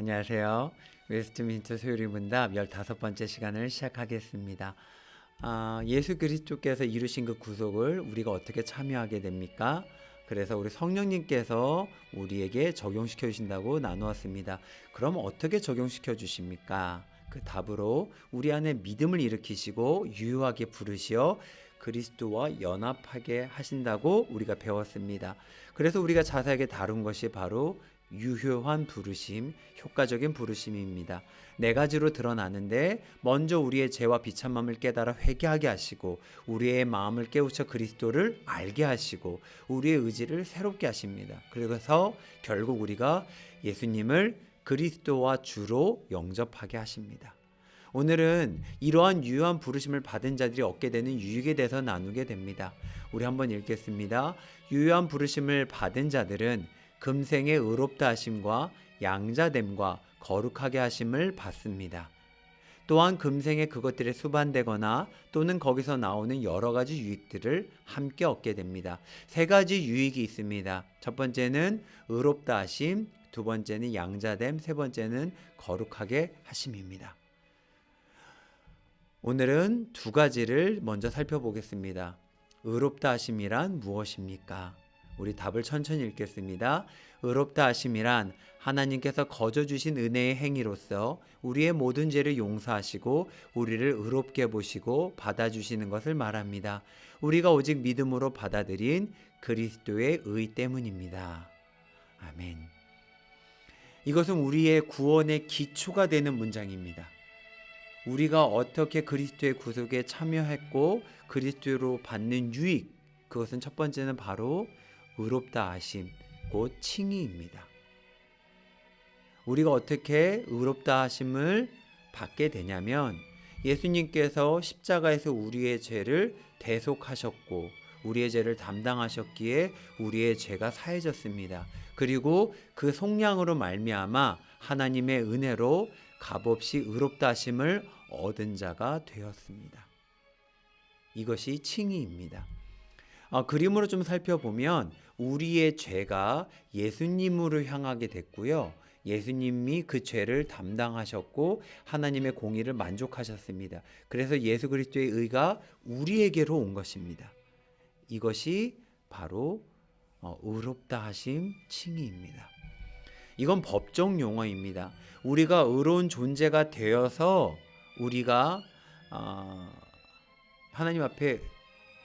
안녕하세요. 웨스트민스터 소요리 문답 15번째 시간을 시작하겠습니다. 아, 예수 그리스도께서 이루신 그 구속을 우리가 어떻게 참여하게 됩니까? 그래서 우리 성령님께서 우리에게 적용시켜 주신다고 나누었습니다. 그럼 어떻게 적용시켜 주십니까? 그 답으로 우리 안에 믿음을 일으키시고 유효하게 부르시어 그리스도와 연합하게 하신다고 우리가 배웠습니다. 그래서 우리가 자세하게 다룬 것이 바로 유효한 부르심, 효과적인 부르심입니다. 네 가지로 드러나는데 먼저 우리의 죄와 비참함을 깨달아 회개하게 하시고 우리의 마음을 깨우쳐 그리스도를 알게 하시고 우리의 의지를 새롭게 하십니다. 그래서 결국 우리가 예수님을 그리스도와 주로 영접하게 하십니다. 오늘은 이러한 유효한 부르심을 받은 자들이 얻게 되는 유익에 대해서 나누게 됩니다. 우리 한번 읽겠습니다. 유효한 부르심을 받은 자들은 금생의 의롭다 하심과 양자됨과 거룩하게 하심을 받습니다. 또한 금생에 그것들에 수반되거나 또는 거기서 나오는 여러 가지 유익들을 함께 얻게 됩니다. 세 가지 유익이 있습니다. 첫 번째는 의롭다 하심, 두 번째는 양자됨, 세 번째는 거룩하게 하심입니다. 오늘은 두 가지를 먼저 살펴보겠습니다. 의롭다 하심이란 무엇입니까? 우리 답을 천천히 읽겠습니다. 의롭다 하심이란 하나님께서 거저 주신 은혜의 행위로서 우리의 모든 죄를 용서하시고 우리를 의롭게 보시고 받아주시는 것을 말합니다. 우리가 오직 믿음으로 받아들인 그리스도의 의 때문입니다. 아멘. 이것은 우리의 구원의 기초가 되는 문장입니다. 우리가 어떻게 그리스도의 구속에 참여했고 그리스도로 받는 유익 그것은 첫 번째는 바로 의롭다 하심 곧 칭의입니다. 우리가 어떻게 의롭다 하심을 받게 되냐면 예수님께서 십자가에서 우리의 죄를 대속하셨고 우리의 죄를 담당하셨기에 우리의 죄가 사해졌습니다. 그리고 그 속량으로 말미암아 하나님의 은혜로 값없이 의롭다 하심을 얻은 자가 되었습니다. 이것이 칭의입니다. 어, 그림으로 좀 살펴보면 우리의 죄가 예수님으로 향하게 됐고요. 예수님이 그 죄를 담당하셨고 하나님의 공의를 만족하셨습니다. 그래서 예수 그리스도의 의가 우리에게로 온 것입니다. 이것이 바로 어, 의롭다 하심 칭의입니다. 이건 법정 용어입니다. 우리가 의로운 존재가 되어서 우리가 어, 하나님 앞에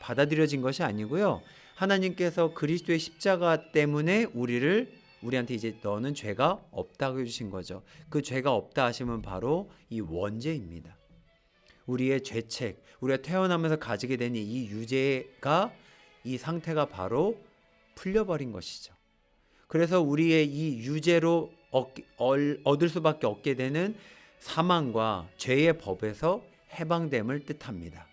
받아들여진 것이 아니고요. 하나님께서 그리스도의 십자가 때문에 우리를 우리한테 이제 너는 죄가 없다고 해주신 거죠. 그 죄가 없다 하시면 바로 이 원죄입니다. 우리의 죄책, 우리가 태어나면서 가지게 된 이 유죄가 이 상태가 바로 풀려버린 것이죠. 그래서 우리의 이 유죄로 얻을 수밖에 없게 되는 사망과 죄의 법에서 해방됨을 뜻합니다.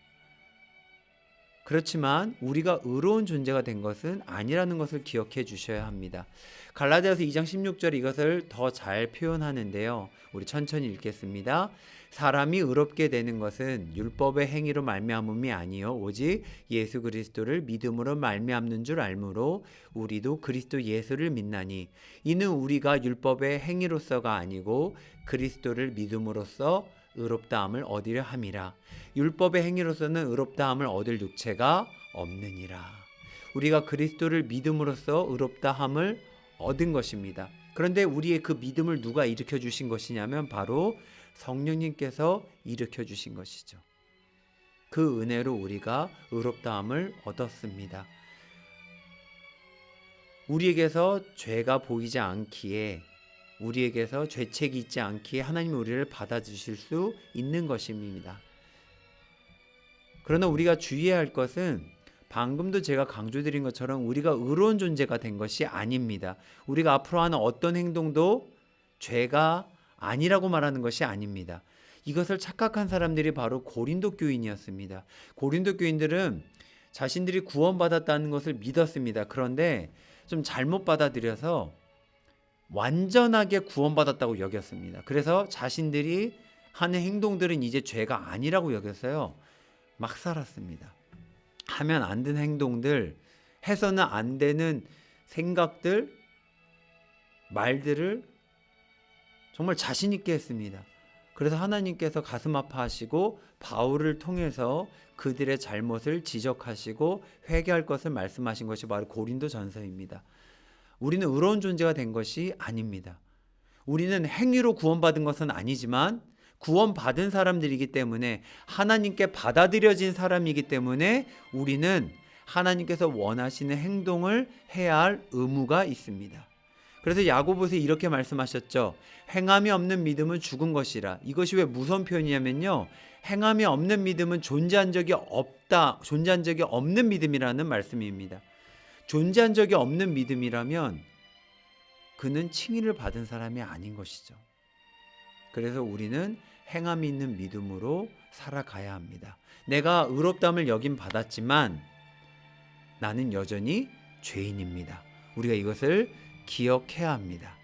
그렇지만 우리가 의로운 존재가 된 것은 아니라는 것을 기억해 주셔야 합니다. 갈라디아서 2장 16절 이것을 더 잘 표현하는데요. 우리 천천히 읽겠습니다. 사람이 의롭게 되는 것은 율법의 행위로 말미암음이 아니요 오직 예수 그리스도를 믿음으로 말미암는 줄 알므로 우리도 그리스도 예수를 믿나니 이는 우리가 율법의 행위로서가 아니고 그리스도를 믿음으로써 의롭다함을 얻으려 함이라 율법의 행위로서는 의롭다함을 얻을 육체가 없느니라 우리가 그리스도를 믿음으로써 의롭다함을 얻은 것입니다. 그런데 우리의 그 믿음을 누가 일으켜 주신 것이냐면 바로 성령님께서 일으켜 주신 것이죠. 그 은혜로 우리가 의롭다함을 얻었습니다. 우리에게서 죄가 보이지 않기에 우리에게서 죄책이 있지 않기에 하나님이 우리를 받아주실 수 있는 것입니다. 그러나 우리가 주의해야 할 것은 방금도 제가 강조드린 것처럼 우리가 의로운 존재가 된 것이 아닙니다. 우리가 앞으로 하는 어떤 행동도 죄가 아니라고 말하는 것이 아닙니다. 이것을 착각한 사람들이 바로 고린도 교인이었습니다. 고린도 교인들은 자신들이 구원받았다는 것을 믿었습니다. 그런데 좀 잘못 받아들여서 완전하게 구원받았다고 여겼습니다. 그래서 자신들이 하는 행동들은 이제 죄가 아니라고 여겼어요. 막 살았습니다. 하면 안 되는 행동들, 해서는 안 되는 생각들, 말들을 정말 자신 있게 했습니다. 그래서 하나님께서 가슴 아파하시고 바울을 통해서 그들의 잘못을 지적하시고 회개할 것을 말씀하신 것이 바로 고린도 전서입니다. 우리는 의로운 존재가 된 것이 아닙니다. 우리는 행위로 구원받은 것은 아니지만 구원받은 사람들이기 때문에 하나님께 받아들여진 사람이기 때문에 우리는 하나님께서 원하시는 행동을 해야 할 의무가 있습니다. 그래서 야고보서 이렇게 말씀하셨죠. 행함이 없는 믿음은 죽은 것이라. 이것이 왜 무서운 표현이냐면요. 행함이 없는 믿음은 존재한 적이 없다. 존재한 적이 없는 믿음이라는 말씀입니다. 존재한 적이 없는 믿음이라면 그는 칭의를 받은 사람이 아닌 것이죠. 그래서 우리는 행함이 있는 믿음으로 살아가야 합니다. 내가 의롭담을 여김 받았지만 나는 여전히 죄인입니다. 우리가 이것을 기억해야 합니다.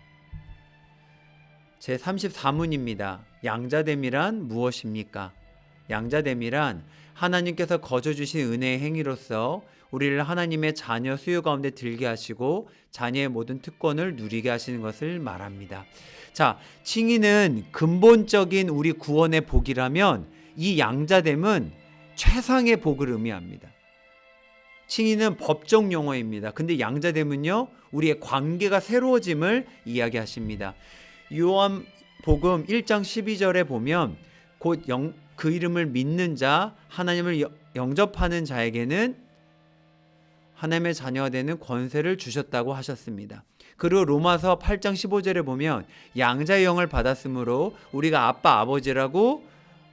제 34문입니다. 양자됨이란 무엇입니까? 양자됨이란 하나님께서 거저 주신 은혜의 행위로서 우리를 하나님의 자녀 수요 가운데 들게 하시고 자녀의 모든 특권을 누리게 하시는 것을 말합니다. 자, 칭의는 근본적인 우리 구원의 복이라면 이 양자됨은 최상의 복을 의미합니다. 칭의는 법적 용어입니다. 근데 양자됨은요, 우리의 관계가 새로워짐을 이야기하십니다. 요한 복음 1장 12절에 보면 곧 그 이름을 믿는 자, 하나님을 영접하는 자에게는 하나님의 자녀가 되는 권세를 주셨다고 하셨습니다. 그리고 로마서 8장 15절에 보면 양자의 영을 받았으므로 우리가 아빠 아버지라고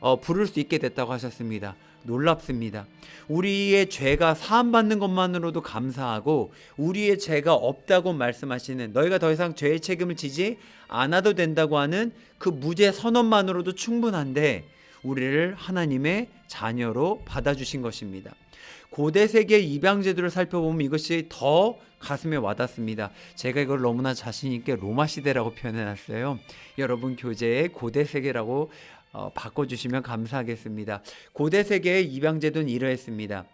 어, 부를 수 있게 됐다고 하셨습니다. 놀랍습니다. 우리의 죄가 사함받는 것만으로도 감사하고 우리의 죄가 없다고 말씀하시는 너희가 더 이상 죄의 책임을 지지 않아도 된다고 하는 그 무죄 선언만으로도 충분한데 우리를 하나님의 자녀로 받아주신 것입니다. 고대 세계 입양 제도를 살펴보면 이것이 더 가슴에 와닿습니다. 제가 이걸 너무나 자신 있게 로마 시대라고 표현해 놨어요. 여러분 교재에 고대 세계라고 어, 바꿔주시면 감사하겠습니다. 고대 세계의 입양 제도는 이러했습니다.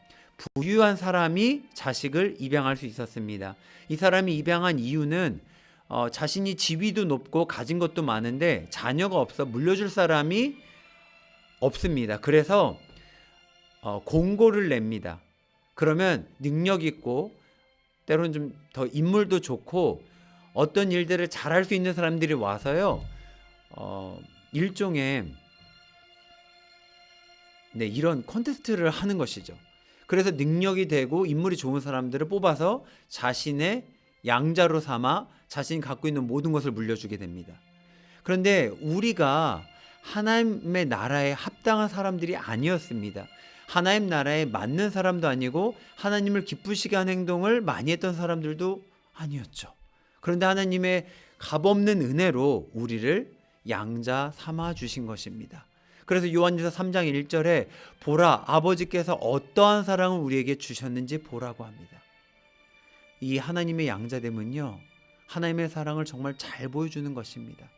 부유한 사람이 자식을 입양할 수 있었습니다. 이 사람이 입양한 이유는 어, 자신이 지위도 높고 가진 것도 많은데 자녀가 없어 물려줄 사람이 없습니다. 그래서 어, 공고를 냅니다. 그러면 능력 있고 때로는 좀 더 인물도 좋고 어떤 일들을 잘할 수 있는 사람들이 와서요. 어, 일종의 네, 이런 콘테스트를 하는 것이죠. 그래서 능력이 되고 인물이 좋은 사람들을 뽑아서 자신의 양자로 삼아 자신이 갖고 있는 모든 것을 물려주게 됩니다. 그런데 우리가 하나님의 나라에 합당한 사람들이 아니었습니다. 하나님 나라에 맞는 사람도 아니고 하나님을 기쁘시게 하는 행동을 많이 했던 사람들도 아니었죠. 그런데 하나님의 값없는 은혜로 우리를 양자 삼아 주신 것입니다. 그래서 요한일서 3장 1절에 보라 아버지께서 어떠한 사랑을 우리에게 주셨는지 보라고 합니다. 이 하나님의 양자됨은요. 하나님의 사랑을 정말 잘 보여주는 것입니다.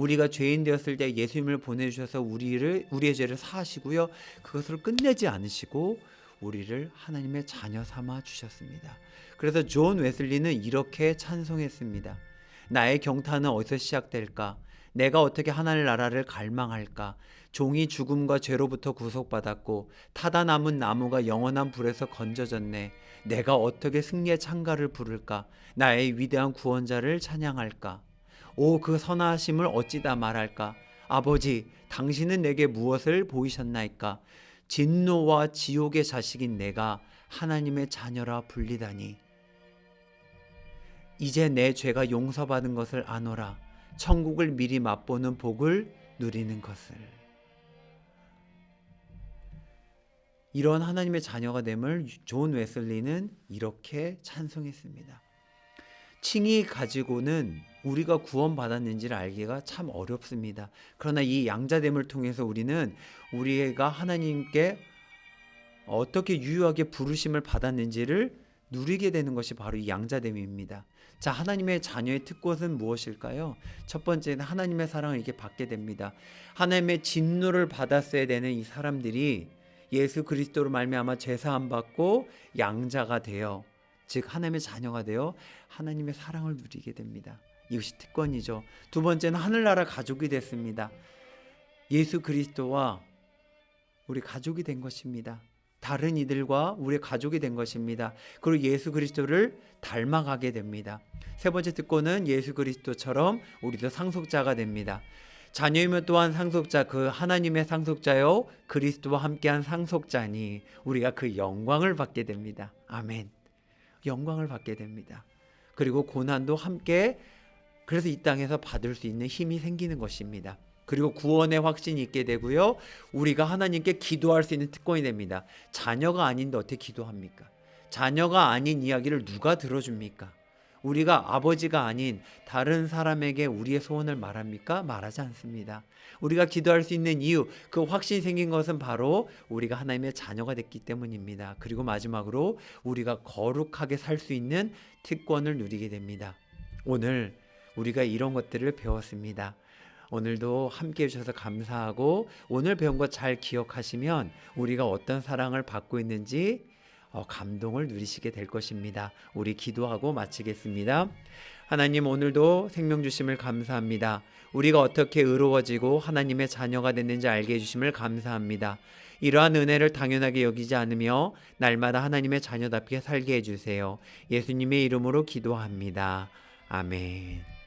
우리가 죄인 되었을 때 예수님을 보내주셔서 우리를 우리의 죄를 사하시고요 그것을 끝내지 않으시고 우리를 하나님의 자녀 삼아 주셨습니다. 그래서 존 웨슬리는 이렇게 찬송했습니다. 나의 경탄은 어디서 시작될까? 내가 어떻게 하나님 나라를 갈망할까? 종이 죽음과 죄로부터 구속받았고 타다 남은 나무가 영원한 불에서 건져졌네. 내가 어떻게 승리의 창가를 부를까? 나의 위대한 구원자를 찬양할까? 오 그 선하심을 어찌다 말할까? 아버지, 당신은 내게 무엇을 보이셨나이까? 진노와 지옥의 자식인 내가 하나님의 자녀라 불리다니. 이제 내 죄가 용서받은 것을 아노라. 천국을 미리 맛보는 복을 누리는 것을. 이런 하나님의 자녀가 됨을 존 웨슬리는 이렇게 찬송했습니다. 칭이 가지고는 우리가 구원받았는지를 알기가 참 어렵습니다. 그러나 이 양자됨을 통해서 우리는 우리가 하나님께 어떻게 유효하게 부르심을 받았는지를 누리게 되는 것이 바로 이 양자됨입니다. 자, 하나님의 자녀의 특권은 무엇일까요? 첫 번째는 하나님의 사랑을 이렇게 받게 됩니다. 하나님의 진노를 받았어야 되는 이 사람들이 예수 그리스도로 말미암아 죄사함 받고 양자가 되어 즉 하나님의 자녀가 되어 하나님의 사랑을 누리게 됩니다. 이것이 특권이죠. 두 번째는 하늘나라 가족이 됐습니다. 예수 그리스도와 우리 가족이 된 것입니다. 다른 이들과 우리 가족이 된 것입니다. 그리고 예수 그리스도를 닮아가게 됩니다. 세 번째 특권은 예수 그리스도처럼 우리도 상속자가 됩니다. 자녀이면 또한 상속자 그 하나님의 상속자요 그리스도와 함께한 상속자니 우리가 그 영광을 받게 됩니다. 아멘. 영광을 받게 됩니다. 그리고 고난도 함께 그래서 이 땅에서 받을 수 있는 힘이 생기는 것입니다. 그리고 구원의 확신이 있게 되고요. 우리가 하나님께 기도할 수 있는 특권이 됩니다. 자녀가 아닌데 어떻게 기도합니까? 자녀가 아닌 이야기를 누가 들어줍니까? 우리가 아버지가 아닌 다른 사람에게 우리의 소원을 말합니까? 말하지 않습니다. 우리가 기도할 수 있는 이유, 그 확신이 생긴 것은 바로 우리가 하나님의 자녀가 됐기 때문입니다. 그리고 마지막으로 우리가 거룩하게 살 수 있는 특권을 누리게 됩니다. 오늘 우리가 이런 것들을 배웠습니다. 오늘도 함께 해주셔서 감사하고 오늘 배운 것 잘 기억하시면 우리가 어떤 사랑을 받고 있는지 어, 감동을 누리시게 될 것입니다. 우리 기도하고 마치겠습니다. 하나님 오늘도 생명 주심을 감사합니다. 우리가 어떻게 의로워지고 하나님의 자녀가 됐는지 알게 해주심을 감사합니다. 이러한 은혜를 당연하게 여기지 않으며 날마다 하나님의 자녀답게 살게 해주세요. 예수님의 이름으로 기도합니다. 아멘.